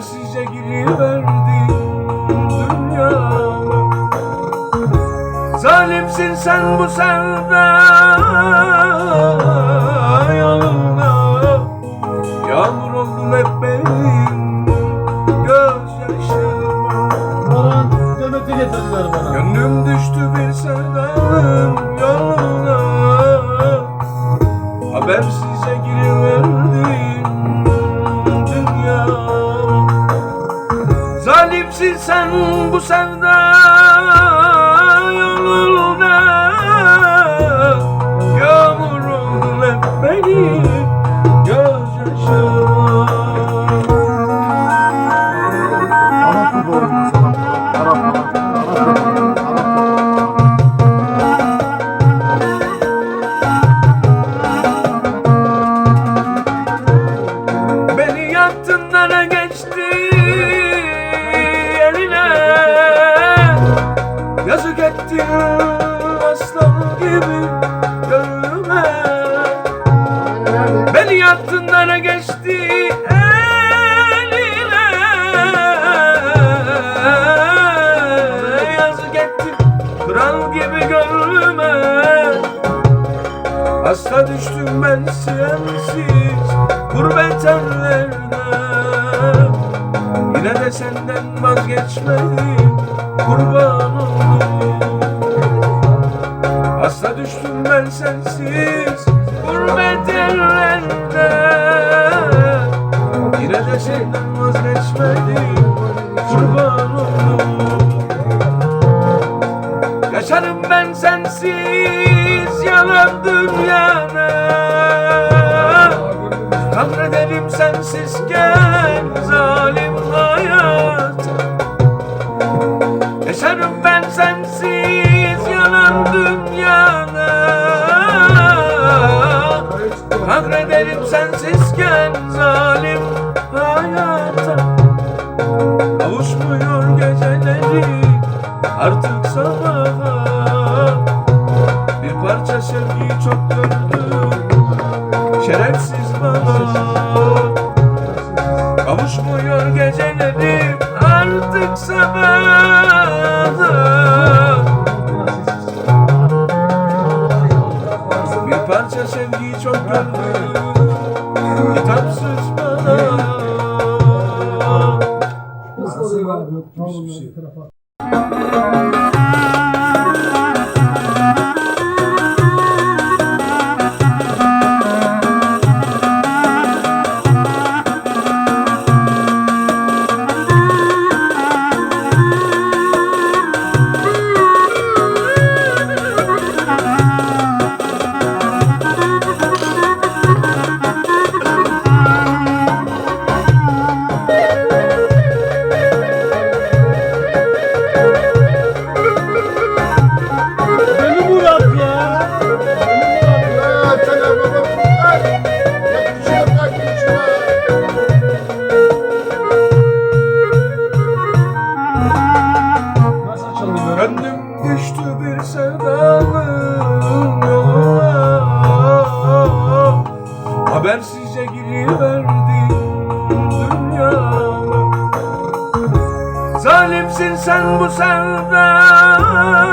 Yetersize giriverdim dünyama Zalimsin sen bu sevda yoluna Yağmur oldun hep benim gözyaşıma Gönlüm düştü bir sevdaya Zalimsin sen bu sevda aslan gibi gönlüme. Beni yaktın nere geçti eline. Yazık ettin kral gibi gönlüme. Hasta düştüm ben sensiz gurbet ellerde Yine de senden vazgeçmedim kurban oldum Hasta düştüm ben sensiz gurbet ellerde. Yine de senden vazgeçmedim kurban oldum. Yaşarım ben sensiz yalan dünyada Kahrederim sensizken Kahrederim sensizken zalim hayata. Kavuşmuyor geceleri artık sabaha. Bir parça sevgiyi çok gördüm Şerefsiz bana. Kavuşmuyor gecelerim artık sabaha sevgiyi çok gördüm Kitapsız bana Beni sen bu sevda